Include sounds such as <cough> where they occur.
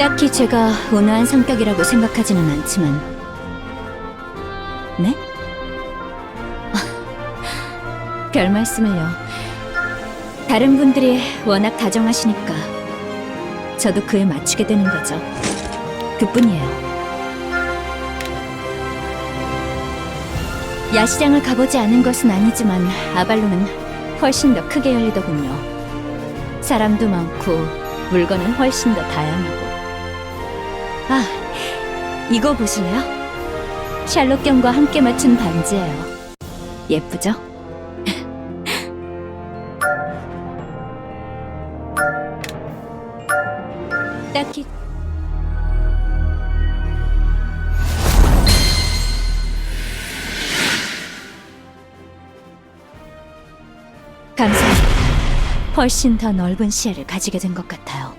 딱히 제가 온화한 성격이라고 생각하지는 않지만 네? <laughs> 별 말씀을요. 다른 분들이 워낙 다정하시니까 저도 그에 맞추게 되는 거죠. 그뿐이에요. 야시장을 가보지 않은 것은 아니지만 아발론은 훨씬 더 크게 열리더군요. 사람도 많고 물건은 훨씬 더 다양하고. 아, 이거 보실래요? 샬롯 경과 함께 맞춘 반지예요. 예쁘죠? <laughs> 딱히 감사합니다. 훨씬 더 넓은 시야를 가지게 된 것 같아요.